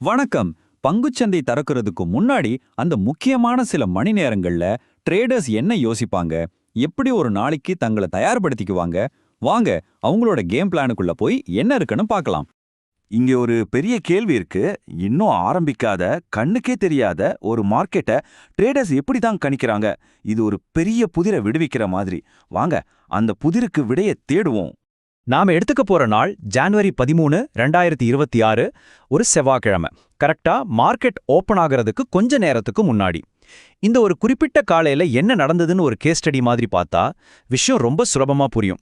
வணக்கம். பங்குச்சந்தை திறக்கிறதுக்கு முன்னாடி அந்த முக்கியமான சில மணி நேரங்கள்ல ட்ரேடர்ஸ் என்ன யோசிப்பாங்க? எப்படி ஒரு நாளைக்கு தங்களை தயார்படுத்திக்குவாங்க? வாங்க அவங்களோட கேம் பிளானுக்குள்ள போய் என்ன இருக்குன்னு பார்க்கலாம். இங்க ஒரு பெரிய கேள்வி இருக்கு. இன்னும் ஆரம்பிக்காத கண்ணுக்கே தெரியாத ஒரு மார்க்கெட்டை ட்ரேடர்ஸ் எப்படி தான் கணிக்கிறாங்க? இது ஒரு பெரிய புதிரை விடுவிக்கிற மாதிரி. வாங்க அந்த புதிருக்கு விடைய தேடுவோம். நாம எடுத்துக்க போற நாள் ஜான்வரி பதிமூணு ரெண்டாயிரத்தி இருபத்தி ஆறு ஒரு செவ்வாய்க்கிழமை. கரெக்டா மார்க்கெட் ஓப்பன் ஆகிறதுக்கு கொஞ்ச நேரத்துக்கு முன்னாடி. இந்த ஒரு குறிப்பிட்ட காலையில என்ன நடந்ததுன்னு ஒரு கேஸ் ஸ்டடி மாதிரி பார்த்தா விஷயம் ரொம்ப சுலபமா புரியும்.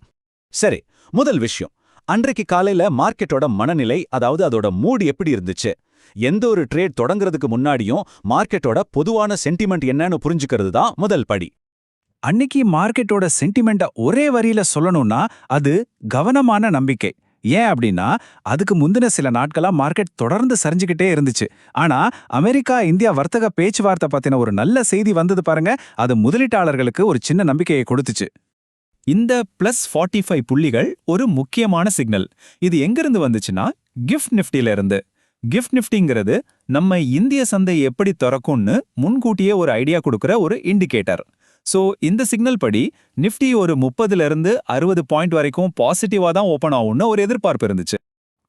சரி முதல் விஷயம். அன்றைக்கு காலையில மார்க்கெட்டோட மனநிலை அதாவது அதோட மூடு எப்படி இருந்துச்சு? எந்த ஒரு ட்ரேட் தொடங்குறதுக்கு முன்னாடியும் மார்க்கெட்டோட பொதுவான சென்டிமெண்ட் என்னன்னு புரிஞ்சுக்கிறது தான் முதல் படி. அன்னைக்கு மார்க்கெட்டோட சென்டிமெண்ட்டை ஒரே வரியில சொல்லணும்னா அது கவனமான நம்பிக்கை. ஏன் அப்படின்னா அதுக்கு முந்தின சில நாட்களா மார்க்கெட் தொடர்ந்து சரிஞ்சுக்கிட்டே இருந்துச்சு. ஆனா அமெரிக்கா இந்தியா வர்த்தக பேச்சுவார்த்தை பத்தின ஒரு நல்ல செய்தி வந்தது பாருங்க. அது முதலீட்டாளர்களுக்கு ஒரு சின்ன நம்பிக்கையை கொடுத்துச்சு. இந்த பிளஸ் ஃபார்ட்டி ஃபைவ் புள்ளிகள் ஒரு முக்கியமான சிக்னல் இது எங்கிருந்து வந்துச்சுன்னா கிஃப்ட் நிஃப்டில இருந்து. கிஃப்ட் நிஃப்டிங்கிறது நம்ம இந்திய சந்தை எப்படி திறக்கும்னு முன்கூட்டியே ஒரு ஐடியா கொடுக்குற ஒரு இண்டிகேட்டர் சோ இந்த சிக்னல் படி நிஃப்டி ஒரு முப்பதுல இருந்து அறுபது பாயிண்ட் வரைக்கும் பாசிட்டிவா தான் ஓப்பன் ஆகும்னு ஒரு எதிர்பார்ப்பு இருந்துச்சு.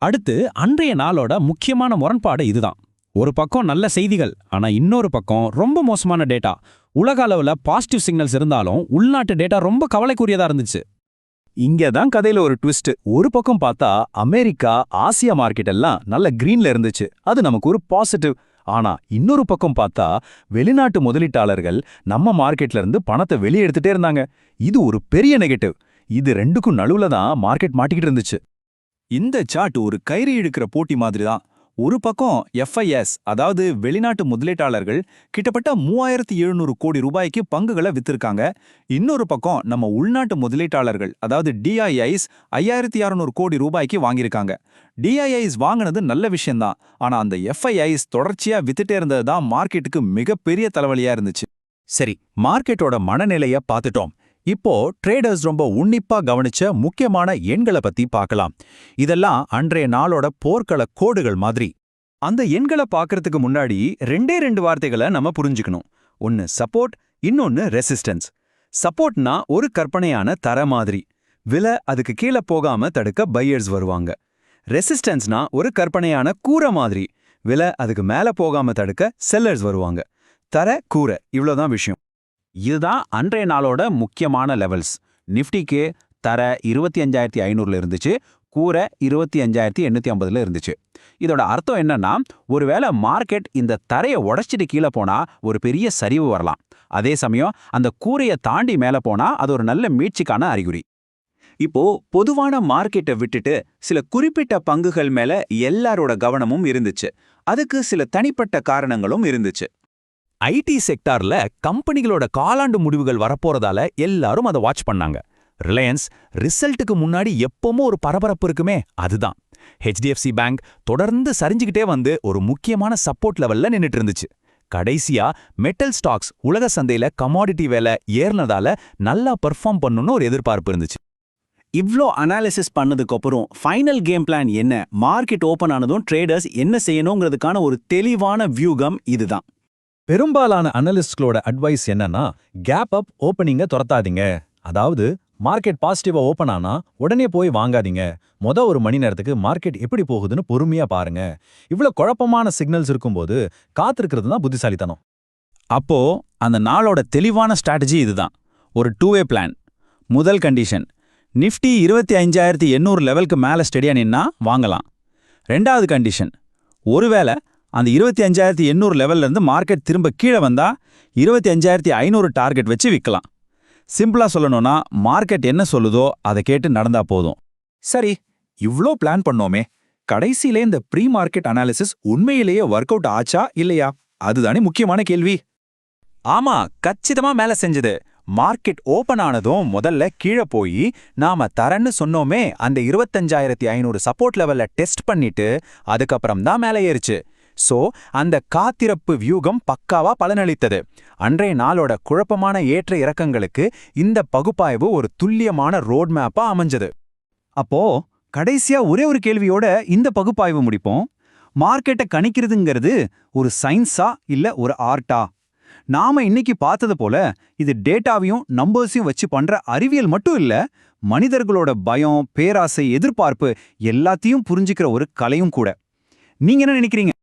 அடுத்து அன்றைய நாளோட முக்கியமான முரண்பாடு இதுதான். ஒரு பக்கம் நல்ல செய்திகள் ஆனா இன்னொரு பக்கம் ரொம்ப மோசமான டேட்டா உலக அளவுல பாசிட்டிவ் சிக்னல்ஸ் இருந்தாலும் உள்நாட்டு டேட்டா ரொம்ப கவலைக்குரியதா இருந்துச்சு. இங்க தான் கதையில் ஒரு ட்விஸ்ட் ஒரு பக்கம் பார்த்தா அமெரிக்கா ஆசியா மார்க்கெட் எல்லாம் நல்ல கிரீன்ல இருந்துச்சு. அது நமக்கு ஒரு பாசிட்டிவ் ஆனா இன்னொரு பக்கம் பார்த்தா வெளிநாட்டு முதலீட்டாளர்கள் நம்ம மார்க்கெட்ல இருந்து பணத்தை வெளியெடுத்துட்டே இருந்தாங்க. இது ஒரு பெரிய நெகட்டிவ். இது ரெண்டுக்கும் நடுவுல தான் மார்க்கெட் மாட்டிக்கிட்டு இருந்துச்சு. இந்த சார்ட் ஒரு கயிறு இழுக்கிற போட்டி மாதிரி தான். ஒரு பக்கம் எஃப்ஐஎஸ் அதாவது வெளிநாட்டு முதலீட்டாளர்கள் கிட்டத்தட்ட மூவாயிரத்தி எழுநூறு கோடி ரூபாய்க்கு பங்குகளை வித்திருக்காங்க. இன்னொரு பக்கம் நம்ம உள்நாட்டு முதலீட்டாளர்கள் அதாவது டிஐஐஸ் ஐயாயிரத்தி அறநூறு கோடி ரூபாய்க்கு வாங்கியிருக்காங்க. டிஐஐஸ் வாங்கினது நல்ல விஷயம்தான். ஆனா அந்த எஃப்ஐஐஸ் தொடர்ச்சியா வித்துட்டே இருந்தது தான் மார்க்கெட்டுக்கு மிகப்பெரிய தலைவலியா இருந்துச்சு. சரி மார்க்கெட்டோட மனநிலைய பார்த்துட்டோம். இப்போ ட்ரேடர்ஸ் ரொம்ப உன்னிப்பா கவனிச்ச முக்கியமான எண்களை பத்தி பார்க்கலாம். இதெல்லாம் அன்றைய நாளோட போர்க்கள கோடுகள் மாதிரி. அந்த எண்களை பார்க்கறதுக்கு முன்னாடி ரெண்டே ரெண்டு வார்த்தைகளை நம்ம புரிஞ்சுக்கணும். ஒன்னு சப்போர்ட் இன்னொன்னு ரெசிஸ்டன்ஸ் சப்போர்ட்னா ஒரு கற்பனையான தர மாதிரி. விலை அதுக்கு கீழே போகாம தடுக்க பையர்ஸ் வருவாங்க. ரெசிஸ்டன்ஸ்னா ஒரு கற்பனையான கூரை மாதிரி. விலை அதுக்கு மேல போகாம தடுக்க செல்லர்ஸ் வருவாங்க. தர கூரை இவ்வளோதான் விஷயம். இதுதான் அன்றைய நாளோட முக்கியமான லெவல்ஸ் நிஃப்டிக்கு தர இருபத்தி அஞ்சாயிரத்தி ஐநூறுல இருந்துச்சு கூரை இருபத்தி அஞ்சாயிரத்தி எண்ணூத்தி ஐம்பதுல இருந்துச்சு. இதோட அர்த்தம் என்னன்னா ஒருவேளை மார்க்கெட் இந்த தரையை உடைச்சிட்டு கீழே போனா ஒரு பெரிய சரிவு வரலாம். அதே சமயம் அந்த கூரையை தாண்டி மேல போனா அது ஒரு நல்ல மீட்சிக்கான அறிகுறி. இப்போ பொதுவான மார்க்கெட்டை விட்டுட்டு சில குறிப்பிட்ட பங்குகள் மேல எல்லாரோட கவனமும் இருந்துச்சு. அதுக்கு சில தனிப்பட்ட காரணங்களும் இருந்துச்சு. ஐடி செக்டார்ல கம்பெனிகளோட காலாண்டு முடிவுகள் வரப்போறதால எல்லாரும் அதை வாட்ச் பண்ணாங்க. ரிலையன்ஸ் ரிசல்ட்டுக்கு முன்னாடி எப்பவும் ஒரு பரபரப்பு இருக்குமே அதுதான். ஹெச்டிஎஃப்சி பேங்க் தொடர்ந்து சரிஞ்சுக்கிட்டே வந்து ஒரு முக்கியமான சப்போர்ட் லெவல்ல நின்னுட்டு இருந்துச்சு கடைசியா மெட்டல் ஸ்டாக்ஸ் உலக சந்தையில கமாடிட்டி வேலை ஏறினதால நல்லா பெர்ஃபார்ம் பண்ணணும்னு ஒரு எதிர்பார்ப்பு இருந்துச்சு. இவ்ளோ அனாலிசிஸ் பண்ணதுக்கு அப்புறம் ஃபைனல் கேம் பிளான் என்ன? மார்க்கெட் ஓபன் ஆனதும் ட்ரேடர்ஸ் என்ன செய்யணுங்கிறதுக்கான ஒரு தெளிவான வியூகம் இதுதான். பெரும்பாலான அனலிஸ்ட்களோட அட்வைஸ் என்னன்னா கேப் அப் ஓப்பனிங்க துரத்தாதீங்க. அதாவது மார்க்கெட் பாசிட்டிவா ஓப்பன் ஆனா உடனே போய் வாங்காதீங்க. மொத ஒரு மணி நேரத்துக்கு மார்க்கெட் எப்படி போகுதுன்னு பொறுமையா பாருங்க. இவ்ளோ குழப்பமான சிக்னல்ஸ் இருக்கும்போது காத்திருக்கிறது தான் புத்திசாலித்தனம். அப்போ அந்த நாளோட தெளிவான ஸ்ட்ராட்டஜி இதுதான். ஒரு டூ வே பிளான் முதல் கண்டிஷன் நிஃப்டி இருபத்தி அஞ்சாயிரத்தி எண்ணூறு லெவலுக்கு மேலே ஸ்டெடியா நின்னா வாங்கலாம். ரெண்டாவது கண்டிஷன் ஒருவேளை அந்த இருபத்தி அஞ்சாயிரத்தி எண்ணூறு லெவல்ல இருந்து மார்க்கெட் திரும்ப கீழே வந்தா இருபத்தி அஞ்சாயிரத்தி ஐநூறு டார்கெட் வச்சு விற்கலாம் சிம்பிளா சொல்லணும்னா மார்க்கெட் என்ன சொல்லுதோ அதை கேட்டு நடந்தா போதும். சரி இவ்ளோ பிளான் பண்ணோமே கடைசியிலே இந்த ப்ரீ மார்க்கெட் அனாலிசிஸ் உண்மையிலேயே ஒர்க் அவுட் ஆச்சா இல்லையா? அதுதானே முக்கியமான கேள்வி. ஆமா கச்சிதமா மேல செஞ்சது. மார்க்கெட் ஓபன் ஆனதும் முதல்ல கீழே போய் நாம தரன்னு சொன்னோமே அந்த இருபத்தஞ்சாயிரத்தி ஐநூறு சப்போர்ட் லெவல்ல டெஸ்ட் பண்ணிட்டு அதுக்கப்புறம் தான் மேலே ஏறிச்சு. சோ அந்த காத்திரப்பு வியூகம் பக்காவா பலனளித்தது. அன்றைய நாளோட குழப்பமான ஏற்ற இறக்கங்களுக்கு இந்த பகுப்பாய்வு ஒரு துல்லியமான ரோட் மேப்பா அமைஞ்சது. அப்போ கடைசியா ஒரே ஒரு கேள்வியோட இந்த பகுப்பாய்வு முடிப்போம். மார்க்கெட்டை கணிக்கிறதுங்கிறது ஒரு சயின்ஸா இல்ல ஒரு ஆர்ட்டா நாம இன்னைக்கு பார்த்தது போல இது டேட்டாவையும் நம்பர்ஸையும் வச்சு பண்ற அறிவியல் மட்டும் இல்ல மனிதர்களோட பயம் பேராசை எதிர்பார்ப்பு எல்லாத்தையும் புரிஞ்சுக்கிற ஒரு கலையும் கூட. நீங்க என்ன நினைக்கிறீங்க?